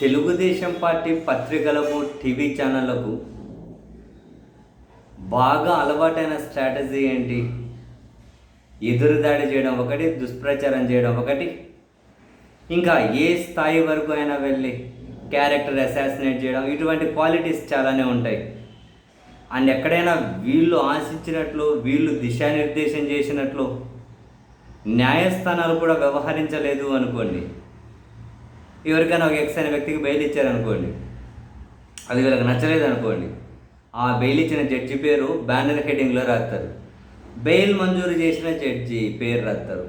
Telugu Desam party పత్రికలకు TV ఛానళ్ళకు బాగా అలవాటైన స్ట్రాటజీ ఏంటి? ఎదురుదాడి చేయడం ఒకటి దుష్ప్రచారం చేయడం ఒకటి. ఇంకా ఏ స్థాయి వరకు అయినా వెళ్ళి క్యారెక్టర్ అసాసినేట్ చేయడం ఇటువంటి క్వాలిటీస్ చాలానే ఉంటాయి. అండ్ ఎక్కడైనా వీళ్ళు ఆశించినట్లు వీళ్ళు దిశానిర్దేశం చేసినట్లు న్యాయస్థానాలు కూడా వ్యవహరించలేదు అనుకోండి. ఎవరికైనా ఒక ఎక్స్ అనే వ్యక్తికి బెయిల్ ఇచ్చారనుకోండి అది వీళ్ళకి నచ్చలేదు అనుకోండి ఆ బెయిల్ ఇచ్చిన జడ్జి పేరు బ్యానర్ హెడ్డింగ్లో రాస్తారు. బెయిల్ మంజూరు చేసిన జడ్జి పేరు రాస్తారు.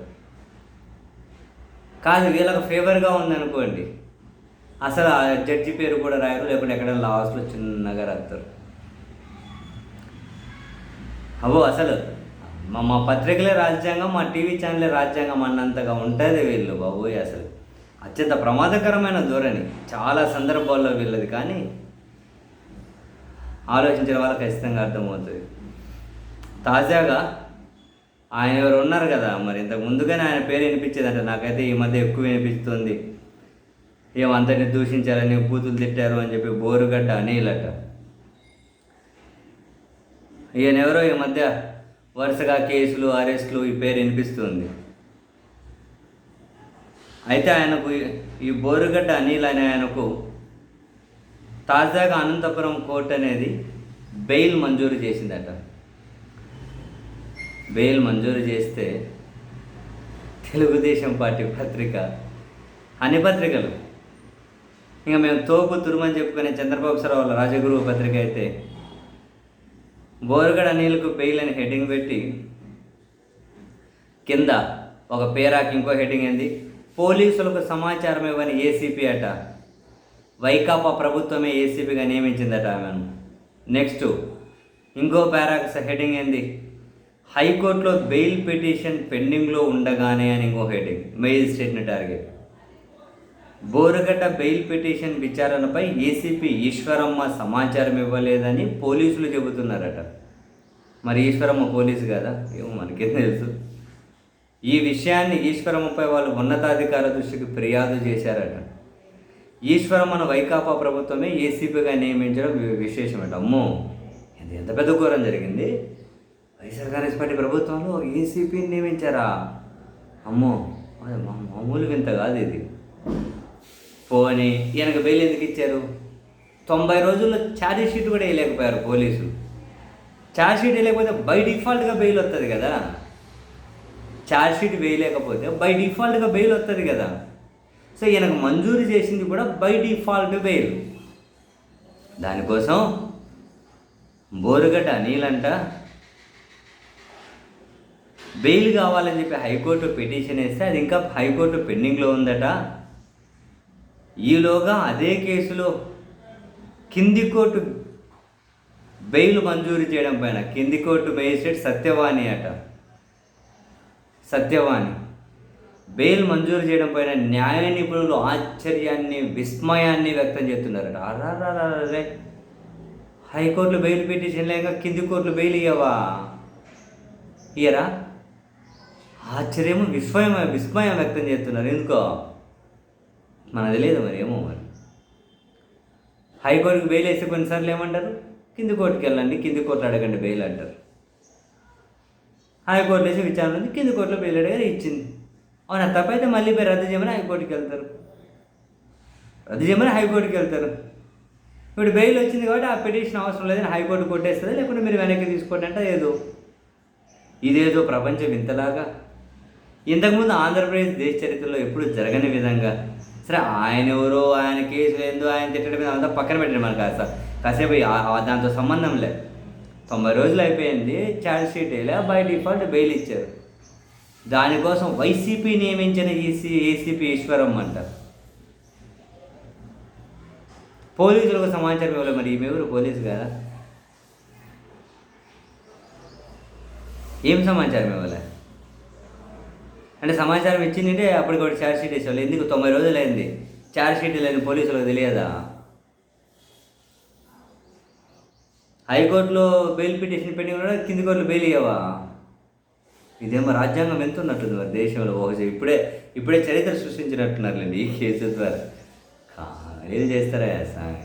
కాదు వీళ్ళకి ఫేవర్గా ఉందనుకోండి అసలు ఆ జడ్జి పేరు కూడా రాయరు లేకుంటే ఎక్కడైనా లాస్ట్లో చిన్నగా రాస్తారు. అవో అసలు మా మా పత్రికలే రాజ్యాంగం మా టీవీ ఛానలే రాజ్యాంగం అన్నంతగా ఉంటుంది వీళ్ళు బాబోయ్ అసలు. అత్యంత ప్రమాదకరమైన ధోరణి. చాలా సందర్భాల్లో వీళ్ళది కానీ ఆలోచించిన వాళ్ళకి ఖచ్చితంగా అర్థమవుతుంది. తాజాగా ఆయన ఎవరు ఉన్నారు కదా మరి ఇంతకు ముందుగానే ఆయన పేరు వినిపించేదంట నాకైతే ఈ మధ్య ఎక్కువ వినిపిస్తుంది. ఏమంతని దూషించారని బూతులు తిట్టారు అని చెప్పి బోరుగడ్డ అనేలట ఈయన ఎవరో ఈ మధ్య వరుసగా కేసులు అరెస్టులు ఈ పేరు వినిపిస్తుంది. అయితే ఆయనకు ఈ బోరుగడ్డ అనిల్ అనే ఆయనకు తాజాగా అనంతపురం కోర్టు అనేది బెయిల్ మంజూరు చేసిందట. బెయిల్ మంజూరు చేస్తే తెలుగుదేశం పార్టీ పత్రిక అన్ని పత్రికలు. ఇంకా మేము తోపు తురుమని చెప్పుకునే చంద్రబాబు సార్ వాళ్ళ రాజగురువు పత్రిక అయితే బోరుగడ అనిల్కు బెయిల్ అని హెడ్డింగ్ పెట్టి కింద ఒక పేరాకి ఇంకో హెడ్డింగ్ ఏంది? పోలీసులకు సమాచారం ఇవ్వని ఏసీపీ అట. వైకాపా ప్రభుత్వమే ఏసీపీగా నియమించిందట ఆమెను. నెక్స్ట్ ఇంకో పారాక్స్ హెడ్డింగ్ ఏంది? హైకోర్టులో బెయిల్ పిటిషన్ పెండింగ్లో ఉండగానే అని ఇంకో heading mail target. Borugadda bail petition విచారణపై ACP Eswaramma సమాచారం ఇవ్వలేదని పోలీసులు చెబుతున్నారట. మరి ఈశ్వరమ్మ పోలీసు కదా? ఏమో మనకేం తెలుసు. ఈ విషయాన్ని ఈశ్వరమ్మపై వాళ్ళు ఉన్నతాధికార దృష్టికి ఫిర్యాదు చేశారట. ఈశ్వరమ్మను వైకాపా ప్రభుత్వమే ఏసీపీగా నియమించడం విశేషమట. అమ్మో ఇది ఎంత పెద్ద ఘోరం జరిగింది. వైఎస్ఆర్ కాంగ్రెస్ పార్టీ ప్రభుత్వంలో ఏసీపీని నియమించారా? అమ్మో అది మా- మామూలు వింత కాదు ఇది. పోనీ ఈయనకు బెయిల్ ఎందుకు ఇచ్చారు? తొంభై రోజుల్లో ఛార్జ్ షీట్ కూడా వేయలేకపోయారు పోలీసులు. ఛార్జ్ షీట్ వేయలేకపోతే బై డిఫాల్ట్గా బెయిల్ వస్తుంది కదా. ఛార్జ్ షీట్ వేయలేకపోతే బై డిఫాల్ట్గా బెయిల్ వస్తుంది కదా. సో ఈయనకు మంజూరు చేసింది కూడా బై డిఫాల్ట్ బెయిల్ దానికోసం బోరుగడ్డ నీలంట బెయిల్ కావాలని చెప్పి హైకోర్టు పిటిషన్ వేస్తే అది ఇంకా హైకోర్టు పెండింగ్లో ఉందట. ఈలోగా అదే కేసులో కింది కోర్టు బెయిల్ మంజూరు చేయడం పైన కింది కోర్టు మేజిస్ట్రేట్ సత్యవాణి అట. సత్యవాణి. బెయిల్ మంజూరు చేయడం పైన న్యాయ నిపుణులు ఆశ్చర్యాన్ని విస్మయాన్ని వ్యక్తం చేస్తున్నారట. అరే హైకోర్టులో బెయిల్ పిటిషన్ లేక కింది కోర్టులో బెయిల్ ఇయ్యవా? ఇయరా ఆశ్చర్యము విస్మయం విస్మయం వ్యక్తం చేస్తున్నారు. ఎందుకో? మనది లేదు మరి ఏమో మరి. హైకోర్టుకి బెయిల్ వేస్తే కొన్నిసార్లు ఏమంటారు? కింది కోర్టుకి వెళ్ళండి కింది కోర్టు అడగండి బెయిల్ అంటారు. హైకోర్టు వేసి విచారణ ఉంది కింది కోర్టులో బెయిల్ అడిగారు ఇచ్చింది. అవునా? తప్పైతే మళ్ళీ పోయి రద్దు చేయమని హైకోర్టుకి వెళ్తారు. రద్దు చేయమని హైకోర్టుకి వెళ్తారు. ఇప్పుడు బెయిల్ వచ్చింది కాబట్టి ఆ పిటిషన్ అవసరం లేదని హైకోర్టు కొట్టేస్తుంది? లేకుంటే మీరు వెనక్కి తీసుకోండి అంటే ఏదో. ఇదేదో ప్రపంచం ఇంతలాగా ఇంతకుముందు ఆంధ్రప్రదేశ్ దేశ చరిత్రలో ఎప్పుడు జరగని విధంగా. సరే ఆయన ఎవరో ఆయన కేసు ఏందో ఆయన తిట్టడం మీద అంతా పక్కన పెట్టండి మనకు కాస్త. కాసేపు దాంతో సంబంధం లేదు తొంభై రోజులు అయిపోయింది ఛార్జ్ షీట్ వేయలే బై డిఫాల్ట్ బెయిల్ ఇచ్చారు. దానికోసం వైసీపీ నియమించిన ఈసీ ఏసీపీ ఈశ్వరం అంటారు. పోలీసులకు సమాచారం ఇవ్వలేదు మరి ఈమె ఎవరు పోలీసు కదా ఏం సమాచారం ఇవ్వలే? అంటే సమాచారం ఇచ్చిందంటే అప్పటికి ఒకటి ఛార్జ్ షీట్ వేసేవాళ్ళు. ఎందుకు తొంభై రోజులు అయింది ఛార్జ్ షీట్ లేని పోలీసులకు తెలియదా? హైకోర్టులో బెయిల్ పిటిషన్ పెండింగ్ కూడా కింది కోర్టులో బెయిల్ ఇవ్వవా ఇదేమో రాజ్యాంగం ఎంత ఉన్నట్టుంది మరి దేశంలో. ఒకసారి ఇప్పుడే ఇప్పుడే చరిత్ర సృష్టించినట్టున్నారులేండి ఈ కేసు ద్వారా. ఏం చేస్తారా స్వామి